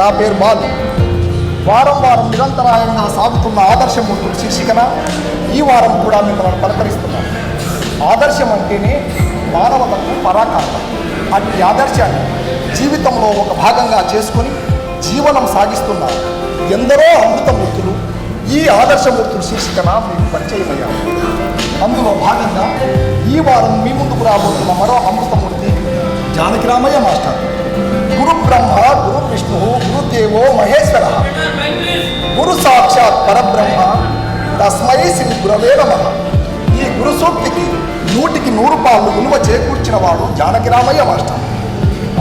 నా పేరు బాలు. వారం వారం నిరంతరాయంగా సాగుతున్న ఆదర్శమూర్తులు శీర్షికన ఈ వారం కూడా మిమ్మల్ని పలకరిస్తున్నాను ఆదర్శం అంటేనే మానవతకు పరాకాష్ట. అట్టి ఆదర్శాన్ని జీవితంలో ఒక భాగంగా చేసుకొని జీవనం సాగిస్తున్న ఎందరో అమృతమూర్తులు ఈ ఆదర్శమూర్తులు శీర్షికన మీకు పరిచయమయ్యారు. అందులో భాగంగా ఈ వారం మీ ముందుకు రాబోతున్న మరో అమృతమూర్తి జానకిరామయ్య మాస్టర్. దేవో మహేశ్వర. గురు సాక్షాత్ పరబ్రహ్మ తస్మై శ్రీ గురవే నమ. ఈ గురు సూక్తికి నూటికి నూరు పాళ్ళు విలువ చేకూర్చిన వాడు జానకిరామయ్య మాస్టర్.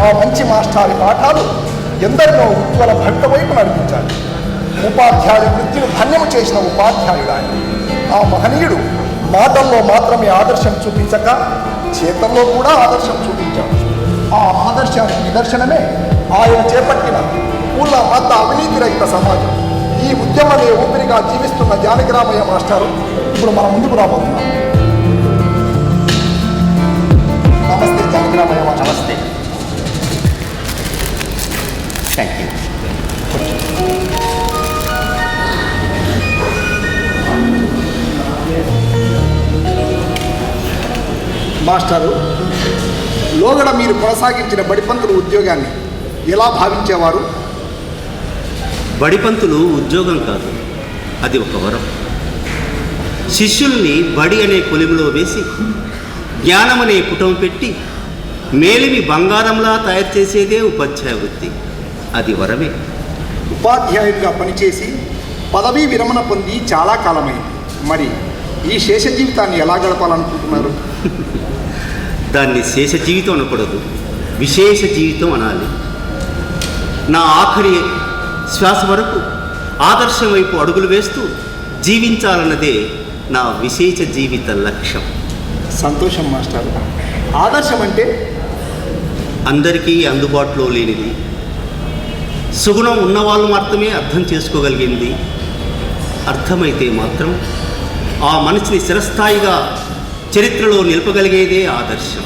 ఆ మంచి మాస్టారి పాఠాలు ఎందరినో ఉజ్వల భక్త వైపు నడిపించాలి ఉపాధ్యాయ వృత్తిని ధన్యము చేసిన ఉపాధ్యాయుడు ఆయన. ఆ మహనీయుడు మాటల్లో మాత్రమే ఆదర్శం చూపించక చేతల్లో కూడా ఆదర్శం చూపించాడు. ఆ ఆదర్శానికి నిదర్శనమే ఆయన చేపట్టిన కుల మత అవినీతి రహిత సమాజం. ఈ ఉద్యమమే ఊపిరిగా జీవిస్తున్న జానకిరామయ్య మాస్టారు ఇప్పుడు మన ముందుకు రాబోతున్నాం నమస్తే జానకిరామయ్య మాస్టర్. నమస్తే. థ్యాంక్ యూ మాస్టారు లోగడ మీరు కొనసాగించిన బడిపంతుల ఉద్యోగాన్ని ఎలా భావించేవారు? బడిపంతులు ఉద్యోగం కాదు. అది ఒక వరం. శిష్యుల్ని బడి అనే కొలిమిలో వేసి జ్ఞానం అనే పుటం పెట్టి మేలిమి బంగారంలా తయారు చేసేదే ఉపాధ్యాయ వృత్తి. అది వరమే. ఉపాధ్యాయుడిగా పనిచేసి పదవీ విరమణ పొంది చాలా కాలమైంది. మరి ఈ శేష జీవితాన్ని ఎలా గడపాలనుకుంటున్నారు? దాన్ని శేష జీవితం అనకూడదు. విశేష జీవితం అనాలి. నా ఆఖరి శ్వాస వరకు ఆదర్శం వైపు అడుగులు వేస్తూ జీవించాలన్నదే నా విశేష జీవిత లక్ష్యం. సంతోషం మాస్టర్. ఆదర్శం అంటే? అందరికీ అందుబాటులో లేనిది. సుగుణం ఉన్నవాళ్ళు మాత్రమే అర్థం చేసుకోగలిగింది. అర్థమైతే మాత్రం ఆ మనిషిని చిరస్థాయిగా చరిత్రలో నిలపగలిగేదే ఆదర్శం.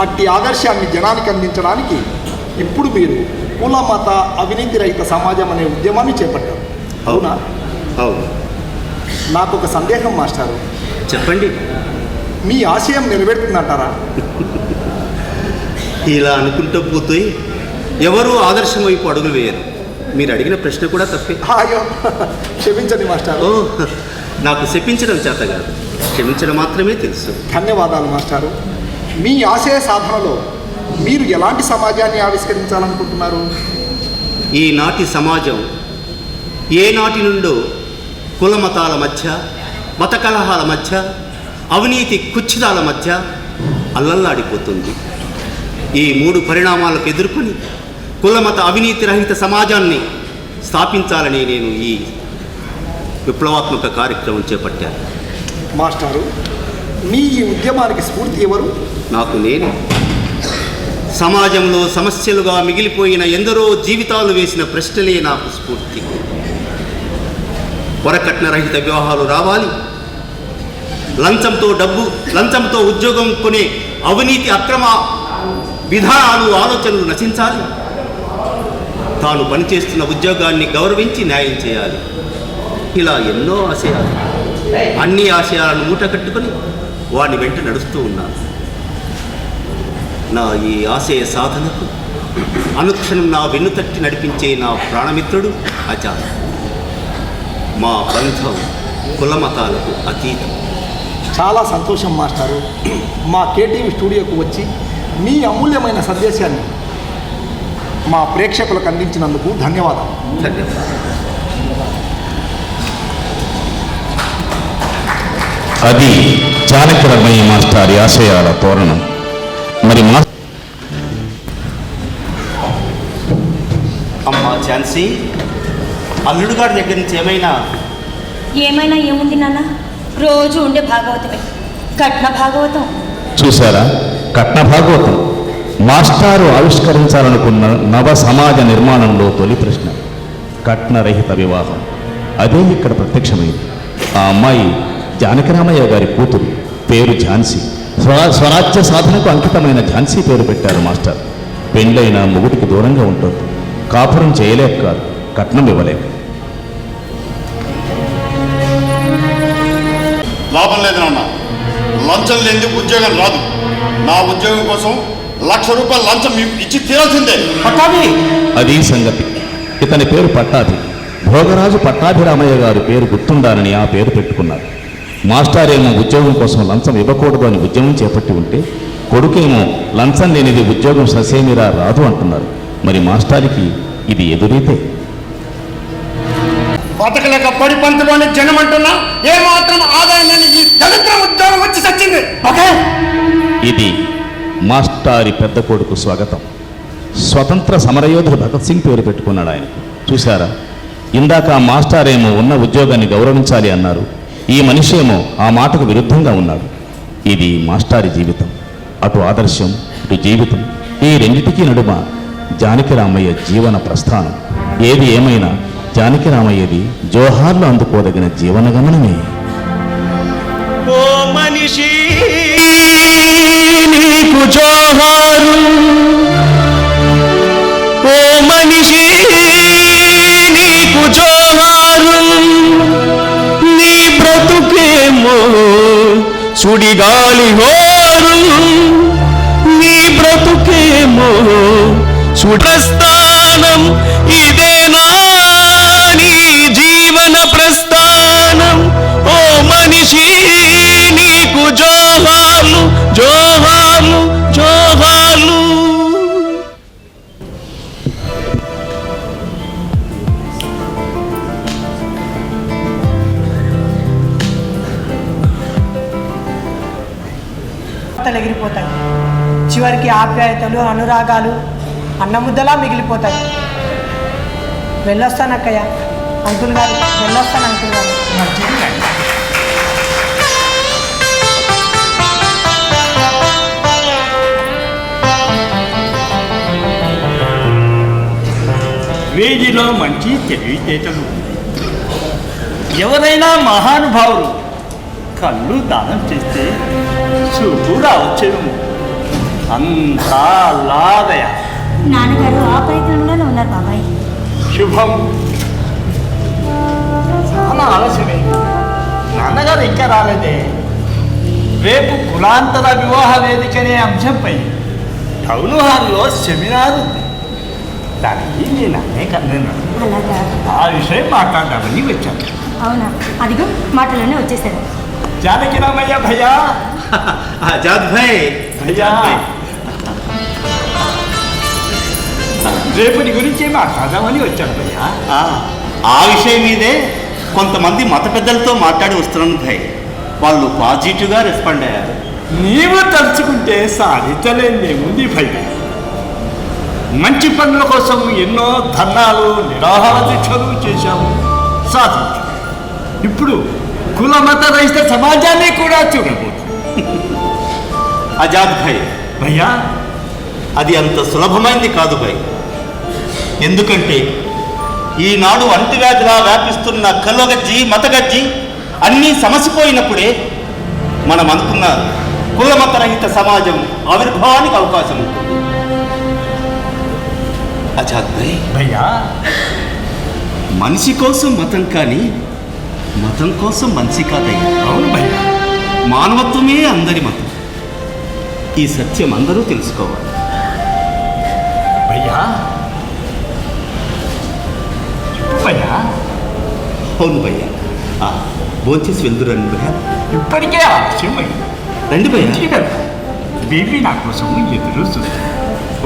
అట్టి ఆదర్శాన్ని జనానికి అందించడానికి ఇప్పుడు మీరు కుల మత అవినీతి రహిత సమాజం అనే ఉద్యమాన్ని చేపట్టారు. అవునా? అవును. నాకు ఒక సందేహం మాస్టారు. చెప్పండి. మీ ఆశయం నెరవేరుతుందంటారా? ఇలా అనుకుంటూ పోతే ఎవరూ ఆదర్శం వైపు అడుగులు వేయరు. మీరు అడిగిన ప్రశ్న కూడా తప్పే. అయ్యో క్షమించండి మాస్టారు. నాకు శపించడం చేత కాదు. క్షమించడం మాత్రమే తెలుసు. ధన్యవాదాలు మాస్టారు. మీ ఆశయ సాధనలో మీరు ఎలాంటి సమాజాన్ని ఆవిష్కరించాలనుకుంటున్నారు? ఈనాటి సమాజం ఏ నాటి నుండో కుల మతాల మధ్య మత కలహాల మధ్య అవినీతి కుచ్చిదాల మధ్య అల్లల్లాడిపోతుంది. ఈ మూడు పరిణామాలకు ఎదుర్కొని కులమత అవినీతి రహిత సమాజాన్ని స్థాపించాలని నేను ఈ విప్లవాత్మక కార్యక్రమం చేపట్టాను. మాస్టారు మీ ఈ ఉద్యమానికి స్ఫూర్తి ఎవరు? నాకు నేనే. సమాజంలో సమస్యలుగా మిగిలిపోయిన ఎందరో జీవితాలు వేసిన ప్రశ్నలే నాకు స్ఫూర్తి. వరకట్న రహిత వివాహాలు రావాలి. లంచంతో డబ్బు లంచంతో ఉద్యోగం కొనే అవినీతి అక్రమ విధానాలు ఆలోచనలు నశించాలి. తాను పనిచేస్తున్న ఉద్యోగాన్ని గౌరవించి న్యాయం చేయాలి. ఇలా ఎన్నో ఆశయాలు. అన్ని ఆశయాలను మూట కట్టుకొని వెంట నడుస్తూ ఉన్నారు నా ఈ ఆశయ సాధనకు. అనుక్షణం నా వెన్నుతట్టి నడిపించే నా ప్రాణమిత్రుడు ఆచార్య. మా బంధం కులమతాలకు అతీతం. చాలా సంతోషం మాస్టారు. మా కేటీవీ స్టూడియోకు వచ్చి మీ అమూల్యమైన సందేశాన్ని మా ప్రేక్షకులకు అందించినందుకు ధన్యవాదాలు. ధన్యవాదాలు. అది చాణక్యరమయ్య మాస్టారి ఆశయాల తోరణం. మరి మా అమ్మా ఝాన్సీ అల్లుడు గారి దగ్గర నుంచి ఏమైనా ఏమైనా ఏముంది నాన్న? రోజు ఉండే భాగవతమే. కట్న భాగవతం. చూసారా కట్న భాగవతం. మాస్టారు ఆవిష్కరించాలనుకున్న నవ సమాజ నిర్మాణంలో తొలి ప్రశ్న. కట్నరహిత వివాహం. అదే ఇక్కడ ప్రత్యక్షమైంది. ఆ అమ్మాయి జానకిరామయ్య గారి కూతురు. పేరు ఝాన్సీ. స్వ స్వరాజ్య సాధనకు అంకితమైన ఝాన్సీ పేరు పెట్టారు మాస్టర్. పెళ్ళైన మొగుడికి దూరంగా ఉంటుంది. కాపురం చేయలేక కాదు కట్నం ఇవ్వలేక. లాభం లేదు నాన్న. లంచం లేని ఉద్యోగం రాదు. నా ఉద్యోగం కోసం లక్ష రూపాయలు లంచం ఇచ్చి తీరాల్సిందే. పట్టాభి! అది సంగతి. ఇతని పేరు పట్టాభి. భోగరాజు పట్టాభిరామయ్య గారి పేరు గుర్తుండాలని ఆ పేరు పెట్టుకున్నారు. మాస్టారేమో ఉద్యోగం కోసం లంచం ఇవ్వకూడదు అని ఉద్యమం చేపట్టి ఉంటే కొడుకేమో లంచం లేనిది ఉద్యోగం ససేమిరా రాదు అంటున్నారు. మరి మాస్టారికి ఇది ఎదురైతే? బతకలేక పడి పంతులోని జనం అంటున్నా ఏ మాత్రం ఆదాయం లేని ఈ దళిద్ర ఉద్యోగం వచ్చి సచ్చింది. ఓకే? ఇది మాస్టారి పెద్ద కొడుకు స్వాగతం. స్వతంత్ర సమరయోధుడు భగత్ సింగ్ పేరు పెట్టుకున్నాడు ఆయన. చూశారా? ఇందాక మాస్టారేమో ఉన్న ఉద్యోగాన్ని గౌరవించాలి అన్నారు. ఈ మనిషి ఏమో ఆ మాటకు విరుద్ధంగా ఉన్నాడు. ఇది మాస్టారి జీవితం అటు ఆదర్శం ఇటు జీవితం. ఈ రెండిటికీ నడుమ జానకిరామయ్య జీవన ప్రస్థానం. ఏది ఏమైనా జానకిరామయ్యది జోహార్లు అందుకోదగిన జీవన గమనమే. ఓ మనిషి నీకు జోహారు. ఓ మనిషి నీకు జోహారు. సుడిగాలి హోరు నీ బ్రతుకేమో సుడస్థానం ఇదేనా? ఆప్యాయతలు అనురాగాలు అన్నముద్దలా మిగిలిపోతాయి. వెళ్ళొస్తానక్కయ్య. అంకుల్ గారు వెళ్ళొస్తాను అంకుల్ గారు. వీధిలో మంచి తెలివితేటలు. ఎవరైనా మహానుభావులు కళ్ళు దానం చేస్తే చూపు రావచ్చేమో. అంతా లాదయ నాన్నగారు ఆ ప్రయత్నంలోనే ఉన్నారు బాబాయ్. శుభం. చాలా ఆలస్యమే. నాన్నగారు ఇంకా రాలేదే. రేపు కులాంతర వివాహ వేదిక అనే అంశంపై టౌన్ హాల్లో సెమినార్ ఉంది. దానికి నేను అనేక ఆ విషయం మాట్లాడదామని వచ్చాను. అవునా? అదిగో మాటలోనే వచ్చేసారు. జానకి రామయ్య భయ్యా. ఆజాద్ భాయ్ భయ్యా. రేపటి గురించి మాట్లాడదామని వచ్చాను భయ్యా. ఆ, ఆ విషయం మీదే కొంతమంది మత పెద్దలతో మాట్లాడి వస్తున్నాను భాయ్. వాళ్ళు పాజిటివ్గా రెస్పాండ్ అయ్యారు. నీవు తలుచుకుంటే సాధించలేనిదేముంది భయ్య మంచి పనుల కోసం ఎన్నో ధర్నాలు నిరాహార దీక్షలు చేశాము. సాధించాము ఇప్పుడు కుల మత రహిత సమాజాన్ని కూడా చూడబోతుంది ఆజాద్ భాయ్. భయ్యా అది అంత సులభమైంది కాదు భాయ్. ఎందుకంటే ఈనాడు అంటువ్యాధిలా వ్యాపిస్తున్న కల్లగజ్జి మతగజ్జి అన్నీ సమసిపోయినప్పుడే మనం అనుకున్న కులమతరహిత సమాజం ఆవిర్భావానికి అవకాశం ఉంటుంది. భాయ్. భయ్యా? మనిషి కోసం మతం కానీ మతం కోసం మనిషి కాదయ్యా. అవును భయ్యా. మానవత్వమే అందరి మతం. ఈ సత్యం అందరూ తెలుసుకోవాలి. భయ్యా భయ్యా అవును భయ్యా. భోంచేసి వెళ్తురండి భయ్యా. ఇప్పటికే ఆలస్యమైంది రండి భయ్యా. బేబీ నా కోసం ఎదురు చూస్తుంది.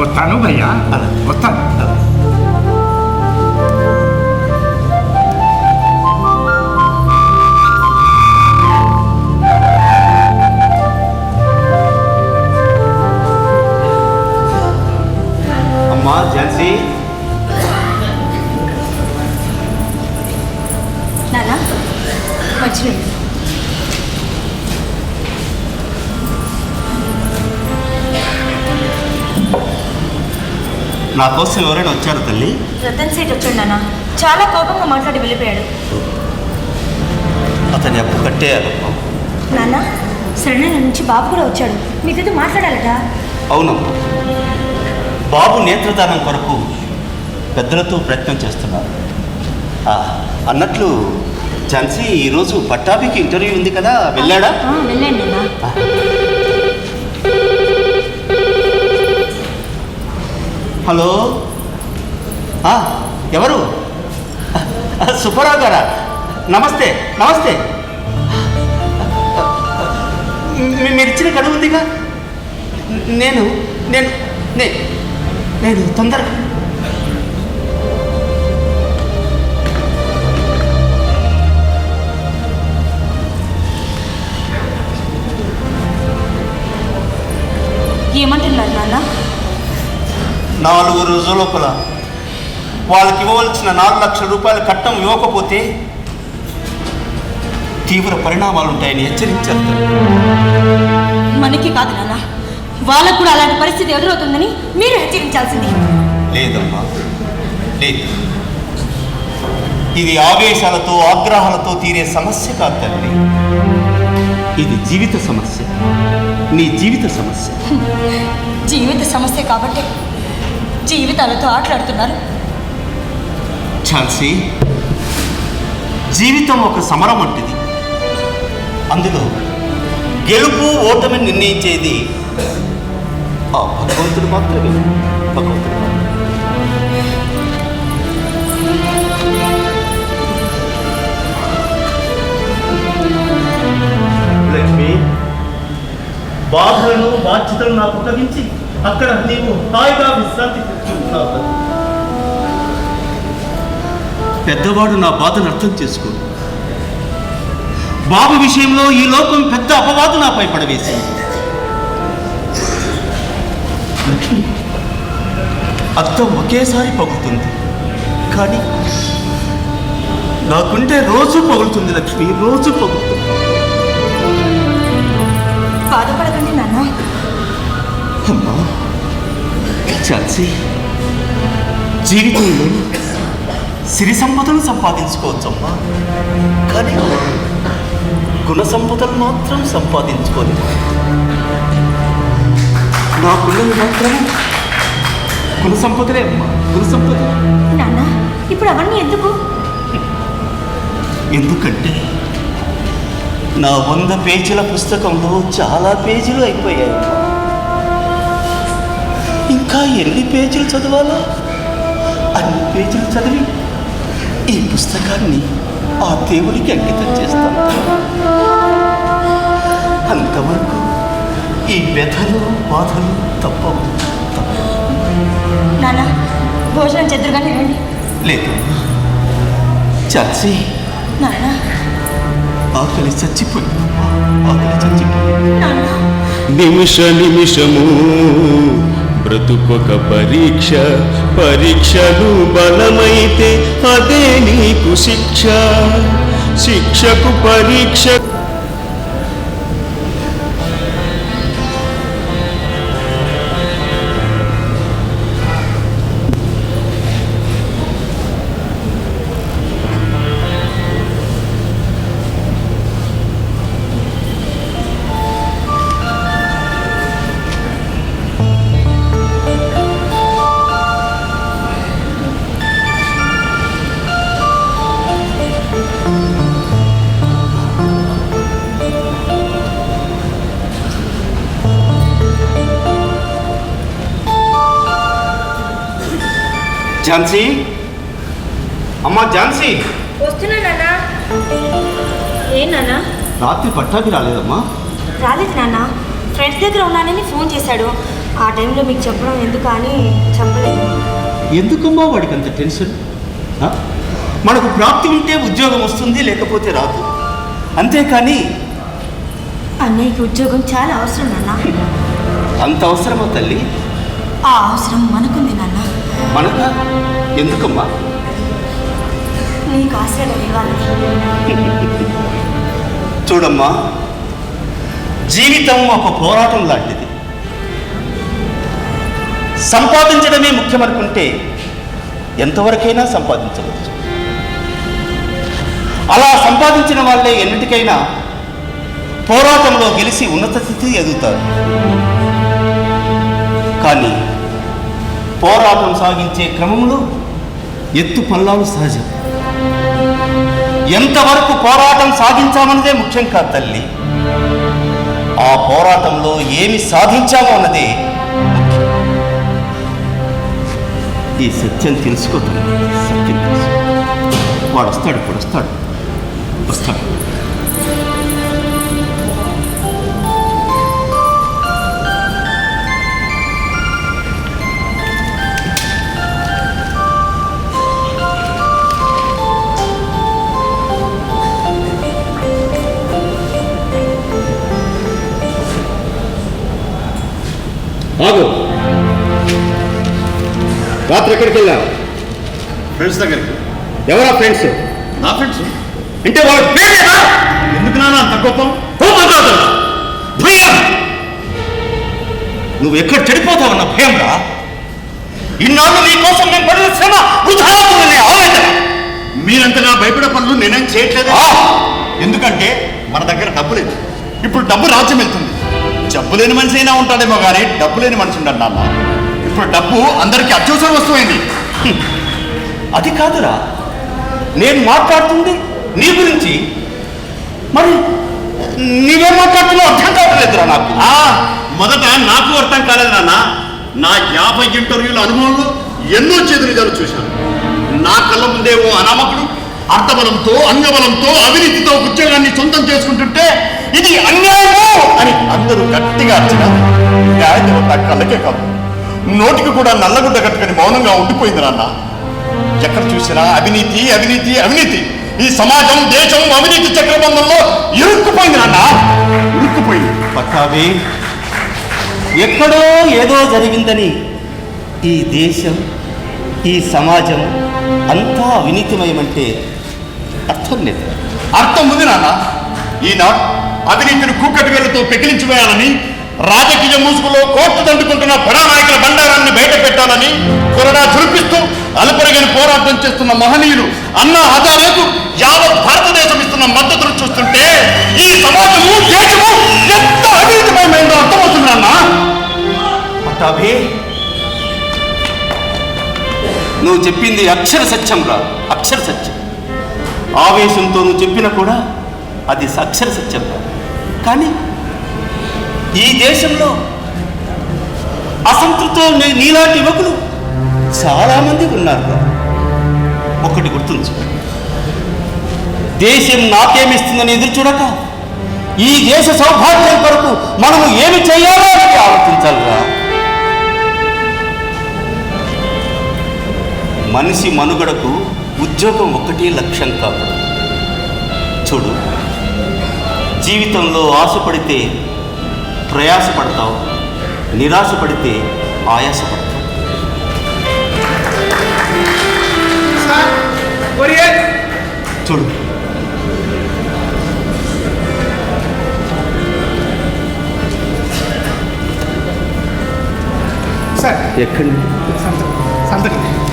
వస్తాను భయ్యా. వస్తాను. అమ్మా ఝాన్సీ. మంచిది నా కోసం ఎవరైనా వచ్చారు తల్లి? రతన్ సేట్ వచ్చాడు నాన్న చాలా కోపంగా మాట్లాడి వెళ్ళిపోయాడు. అతని అప్పు కట్టేయాలి. నాన్న సరైన నుంచి బాబు కూడా వచ్చాడు. మీతో మాట్లాడాలట? అవునమ్మా. బాబు నేత్రదానం కొరకు పెద్దలతో ప్రయత్నం చేస్తున్నారు. అన్నట్లు ఝాన్సీ ఈరోజు పట్టాభికి ఇంటర్వ్యూ ఉంది కదా వెళ్ళాడా? హలో? ఎవరు? సుబ్బారావు గారా? నమస్తే నమస్తే. మీరు ఇచ్చిన గడువు ఉందిగా? నేను నేను నే- నేను తొందరగా. ఏమంటున్నారు నాన్న? నాలుగు రోజుల లోపల వాళ్ళకి ఇవ్వవలసిన నాలుగు లక్షల రూపాయల కట్టం ఇవ్వకపోతే తీవ్ర పరిణామాలు ఉంటాయని హెచ్చరించారు. మనకి కాదు నాన్న. వాళ్ళకు కూడా అలాంటి పరిస్థితి ఎదురవుతుందని మీరు హెచ్చరించాల్సింది. లేదమ్మా లేదు. ఇది ఆవేశాలతో ఆగ్రహాలతో తీరే సమస్య కాదు తల్లి. ఇది జీవిత సమస్య. నీ జీవిత సమస్య. జీవిత సమస్య కాబట్టి జీవితాలతో ఆటలాడుతున్నారు. ఝాన్సీ జీవితం ఒక సమరం వంటిది అందులో గెలుపు ఓటమి నిర్ణయించేది ఆ భగవంతుడు మాత్రమే భగవంతుడు. లక్ష్మి బాధలను బాధ్యతలు నాకు అప్పగించి అక్కడ నీవు హాయిగా విశ్రాంతి పెద్దవాడు నా బాధను అర్థం చేసుకోడు. బాబు విషయంలో ఈ లోకం పెద్ద అపవాదు నాపై పడవేసింది. లక్ష్మి, అద్దం ఒకేసారి పగులుతుంది. కానీ నాకుంటే రోజు పగులుతుంది లక్ష్మి రోజు పగులుతుంది. బాధపడకండి నాన్న. అమ్మా ఝాన్సీ జీవితంలో సిరి సంపదలు సంపాదించుకోవచ్చమ్మా. కానీ గుణ సంపదలు మాత్రం సంపాదించుకోలేదు. నా పిల్లలు మాత్రం గుణ సంపదలే అమ్మా గుణ సంపద నాన్న ఇప్పుడు అవన్నీ ఎందుకు? ఎందుకంటే నా వంద పేజీల పుస్తకంలో చాలా పేజీలు అయిపోయాయి. ఇంకా ఎన్ని పేజీలు చదవాలో? అన్ని పేజీలు చదివి ఈ పుస్తకాన్ని ఆ దేవుడికి అంకితం చేస్తాను. అంతవరకు ఈ వ్యధలు బాధలు తప్పవు. నాన్న భోజనం చెద్దురుగానే రండి. లేదు. చాచి నాన్న. ఆకలి చచ్చిపోయింది. ఆకలి చచ్చిపోయింది. నాన్న. నిమిష నిమిషము బ్రతుకొక పరీక్ష పరీక్షలు బలమైతే అదే నీకు శిక్ష. శిక్షకు పరీక్ష ఝాన్సీ? అమ్మా ఝాన్సీ! వస్తున్నా నాన్న. ఏ నాన్న? రాత్రి పట్టాకి రాలేదమ్మా. రాలేదు నాన్న. ఫ్రెండ్స్ దగ్గర ఉన్నానని ఫోన్ చేశాడు. ఆ టైంలో మీకు చెప్పడం ఎందుకు అని చెప్పలేదు. ఎందుకమ్మా వాడికి అంత టెన్షన్? మనకు ప్రాప్తి ఉంటే ఉద్యోగం వస్తుంది లేకపోతే రాదు. అంతేకాని అన్నయ్యకి ఉద్యోగం చాలా అవసరం నాన్న. అంత అవసరమా తల్లి? ఆ అవసరం మనకుంది నాన్న. మనక? ఎందుకమ్మా? చూడమ్మా జీవితం ఒక పోరాటం లాంటిది. సంపాదించడమే ముఖ్యమనుకుంటే ఎంతవరకైనా సంపాదించవచ్చు. అలా సంపాదించిన వాళ్ళే ఎన్నిటికైనా పోరాటంలో గెలిచి ఉన్నత స్థితి ఎదుగుతారు. కానీ పోరాటం సాగించే క్రమంలో ఎత్తు పల్లాలు సహజం. ఎంతవరకు పోరాటం సాగించామన్నదే ముఖ్యం కాదు తల్లి. ఆ పోరాటంలో ఏమి సాధించామో అన్నదే ఈ సత్యం తెలుసుకో తల్లి సత్యం తెలుసుకో. వాడు వస్తాడు ఇప్పుడు వస్తాడు వస్తాడు. రాత్రి ఎక్కడికి వెళ్ళావు? ఫ్రెండ్స్ దగ్గరికి. ఎవరా ఫ్రెండ్స్ నా ఫ్రెండ్స్ అంటే వాడు పేరేనా ఎందుకు నాన్న అంత కోపం? భయం. నువ్వు ఎక్కడ చెడిపోతావన్న భయం రా. ఇన్నాళ్ళు నీ కోసం నేను పడిన శ్రమ వృధా అవుతుందనే ఆవేదన మీరంతగా భయపడే పనులు నేనేం చేయట్లేదు! ఎందుకంటే మన దగ్గర డబ్బు లేదు. ఇప్పుడు డబ్బు రాజ్యం వెళ్తుంది. జబ్బు లేని మనిషి అయినా ఉంటాడేమో కానీ డబ్బు లేని మనిషి ఉంటాడు నాన్న. ఇప్పుడు డబ్బు అందరికీ అత్యవసర వస్తువైంది. అది కాదురా. నేను మాట్లాడుతుంది నీ గురించి. మరి నీవే మాట్లాడుతున్నావు? అర్థం కావట్లేదురా నాకు. మొదట నాకు అర్థం కాలేదు నాన్న. నా యాభై ఇంటర్వ్యూల అనుభవంలో ఎన్నో చేతులు చూశాను. నా కళ్ళ ముందే ఓ అనామకుడు అర్థబలంతో అంగబలంతో అవినీతితో ఉద్యోగాన్ని సొంతం చేసుకుంటుంటే ఇది అన్యాయము అని అందరూ గట్టిగా అర్చన న్యాయం నా కళ్ళకే కాదు. నోటికి కూడా నల్లగుడ్డ కట్టుకొని మౌనంగా ఉండిపోయింది నాన్న. ఎక్కడ చూసినా అవినీతి అవినీతి అవినీతి. ఈ సమాజం దేశం అవినీతి చక్రబంధంలో ఇరుక్కుపోయింది నాన్న. ఇరుక్కుపోయింది. పట్టాభి ఎక్కడో ఏదో జరిగిందని ఈ దేశం ఈ సమాజం అంతా అవినీతిమయమంటే అర్థం లేదు. అర్థం ఉంది నాన్న. ఈనాడు అవినీతిని కూకటి వేలతో పెకిలించి వేయాలని రాజకీయ మూసుకులో కోర్టు దండుకుంటున్న బడా నాయకుల బండారాన్ని బయట పెట్టాలని కొరడా చురిపిస్తూ అలుపరగని పోరాటం చేస్తున్న మహనీయులు అన్న హజారేకు యావత్ భారతదేశం ఇస్తున్న మద్దతును చూస్తుంటే ఈ సమాజము దేశము ఎంత అవినీతిమయమైందో అర్థమవుతుంది నాన్న. పట్టాభి నువ్వు చెప్పింది అక్షర సత్యం రా అక్షర సత్యం. ఆవేశంతో నువ్వు చెప్పినా కూడా అది అక్షర సత్యం రా. కానీ ఈ దేశంలో అసంతృప్తితో నీలాంటి యువకులు చాలామంది ఉన్నారు. ఒకటి గుర్తుంచు. దేశం నాకేమిస్తుందని ఎదురు చూడక ఈ దేశ సౌభాగ్యం కొరకు మనము ఏమి చేయాలో అని ఆలోచించాలిరా. మనిషి మనుగడకు ఉద్యోగం ఒకటి లక్ష్యం కాదు చూడు జీవితంలో ఆశపడితే ప్రయాసపడతావు నిరాశపడితే ఆయాసపడతావు. చూడు. సార్ ఎక్కడి. సంతకం.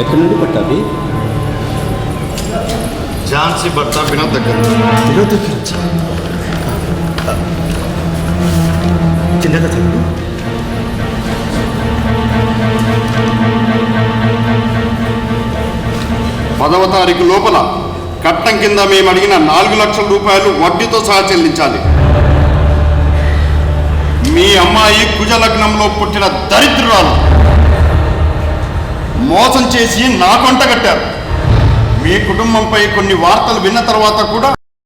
ఎక్కడి నుండి పట్టావి ఝాన్సీ భర్త వినోద్ దగ్గర. చిన్నగా చదువు పదవ తారీఖు లోపల కట్టం కింద మేము అడిగిన నాలుగు లక్షల రూపాయలు వడ్డీతో సహా చెల్లించాలి. మీ అమ్మాయి కుజలగ్నంలో పుట్టిన దరిద్రురాలు. మోసం చేసి నా కొంట కట్టారు. మీ కుటుంబంపై కొన్ని వార్తలు విన్న తర్వాత కూడా